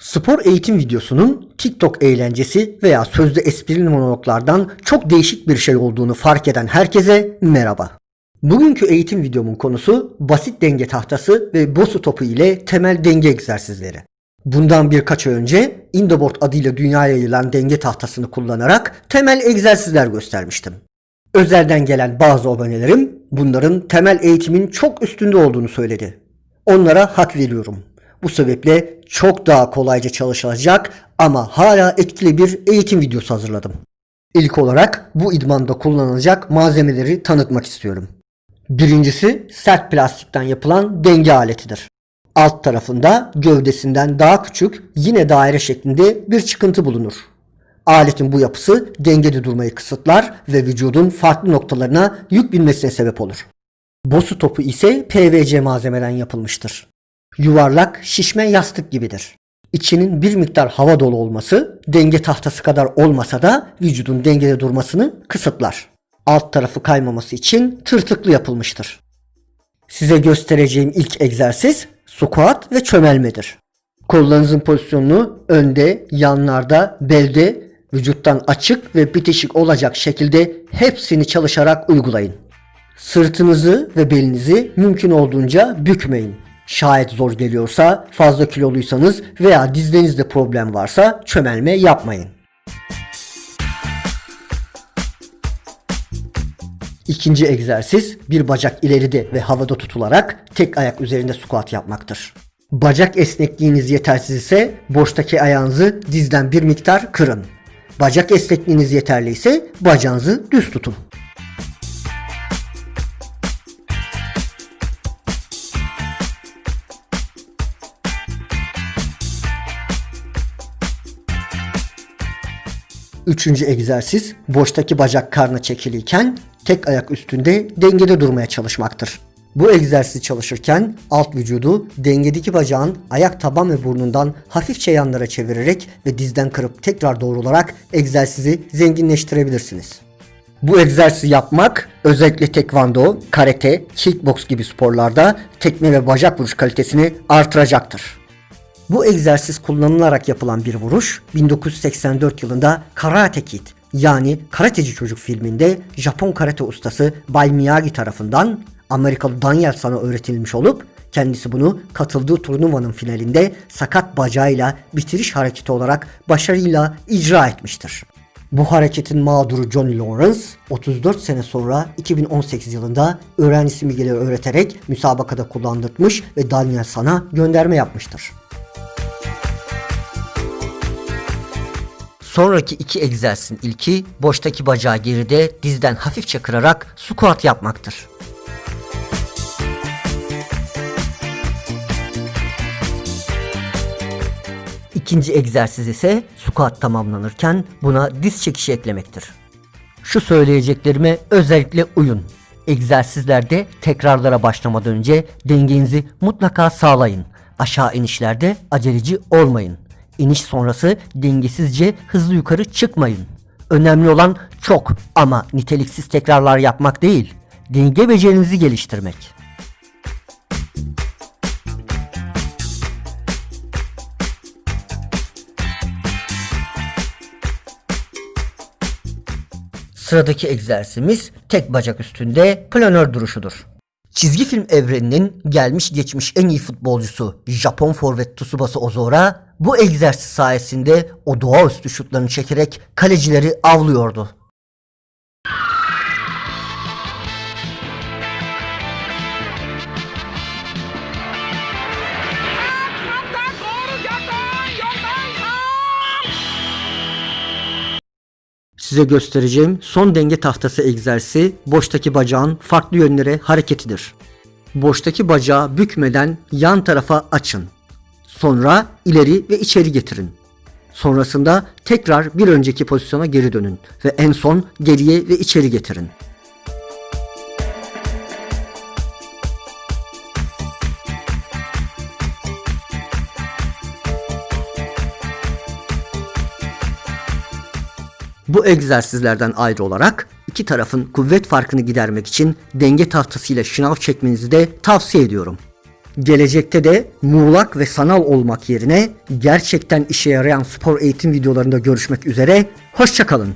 Spor eğitim videosunun TikTok eğlencesi veya sözde esprili monologlardan çok değişik bir şey olduğunu fark eden herkese merhaba. Bugünkü eğitim videomun konusu basit denge tahtası ve bosu topu ile temel denge egzersizleri. Bundan birkaç ay önce Indoboard adıyla dünyaya yayılan denge tahtasını kullanarak temel egzersizler göstermiştim. Özelden gelen bazı abonelerim bunların temel eğitimin çok üstünde olduğunu söyledi. Onlara hak veriyorum. Bu sebeple çok daha kolayca çalışılacak ama hala etkili bir eğitim videosu hazırladım. İlk olarak bu idmanda kullanılacak malzemeleri tanıtmak istiyorum. Birincisi sert plastikten yapılan denge aletidir. Alt tarafında gövdesinden daha küçük yine daire şeklinde bir çıkıntı bulunur. Aletin bu yapısı dengede durmayı kısıtlar ve vücudun farklı noktalarına yük binmesine sebep olur. Bosu topu ise PVC malzemeden yapılmıştır. Yuvarlak, şişme yastık gibidir. İçinin bir miktar hava dolu olması denge tahtası kadar olmasa da vücudun dengede durmasını kısıtlar. Alt tarafı kaymaması için tırtıklı yapılmıştır. Size göstereceğim ilk egzersiz squat ve çömelmedir. Kollarınızın pozisyonunu önde, yanlarda, belde, vücuttan açık ve bitişik olacak şekilde hepsini çalışarak uygulayın. Sırtınızı ve belinizi mümkün olduğunca bükmeyin. Şayet zor geliyorsa, fazla kiloluysanız veya dizlerinizde problem varsa çömelme yapmayın. İkinci egzersiz bir bacak ileride ve havada tutularak tek ayak üzerinde squat yapmaktır. Bacak esnekliğiniz yetersiz ise boştaki ayağınızı dizden bir miktar kırın. Bacak esnekliğiniz yeterli ise bacağınızı düz tutun. Üçüncü egzersiz boştaki bacak karna çekiliyken tek ayak üstünde dengede durmaya çalışmaktır. Bu egzersizi çalışırken alt vücudu dengedeki bacağın ayak taban ve burnundan hafifçe yanlara çevirerek ve dizden kırıp tekrar doğrularak egzersizi zenginleştirebilirsiniz. Bu egzersizi yapmak özellikle tekvando, karate, kickbox gibi sporlarda tekme ve bacak vuruş kalitesini artıracaktır. Bu egzersiz kullanılarak yapılan bir vuruş 1984 yılında Karate Kid yani Karateci Çocuk filminde Japon karate ustası Bay Miyagi tarafından Amerikalı Daniel sana öğretilmiş olup kendisi bunu katıldığı turnuvanın finalinde sakat bacağıyla bitiriş hareketi olarak başarıyla icra etmiştir. Bu hareketin mağduru Johnny Lawrence 34 sene sonra 2018 yılında öğrencisi Miguel'e öğreterek müsabakada kullandırmış ve Daniel sana gönderme yapmıştır. Sonraki iki egzersizin ilki boştaki bacağı geride dizden hafifçe kırarak squat yapmaktır. İkinci egzersiz ise squat tamamlanırken buna diz çekişi eklemektir. Şu söyleyeceklerime özellikle uyun. Egzersizlerde tekrarlara başlamadan önce dengenizi mutlaka sağlayın. Aşağı inişlerde aceleci olmayın. İniş sonrası dengesizce hızlı yukarı çıkmayın. Önemli olan çok ama niteliksiz tekrarlar yapmak değil, denge becerinizi geliştirmek. Sıradaki egzersizimiz tek bacak üstünde planör duruşudur. Çizgi film evreninin gelmiş geçmiş en iyi futbolcusu Japon forvet Tsubasa Ozora bu egzersiz sayesinde o doğaüstü şutlarını çekerek kalecileri avlıyordu. Size göstereceğim son denge tahtası egzersizi boştaki bacağın farklı yönlere hareketidir. Boştaki bacağı bükmeden yan tarafa açın. Sonra ileri ve içeri getirin. Sonrasında tekrar bir önceki pozisyona geri dönün ve en son geriye ve içeri getirin. Bu egzersizlerden ayrı olarak iki tarafın kuvvet farkını gidermek için denge tahtasıyla şınav çekmenizi de tavsiye ediyorum. Gelecekte de muğlak ve sanal olmak yerine gerçekten işe yarayan spor eğitim videolarında görüşmek üzere. Hoşçakalın.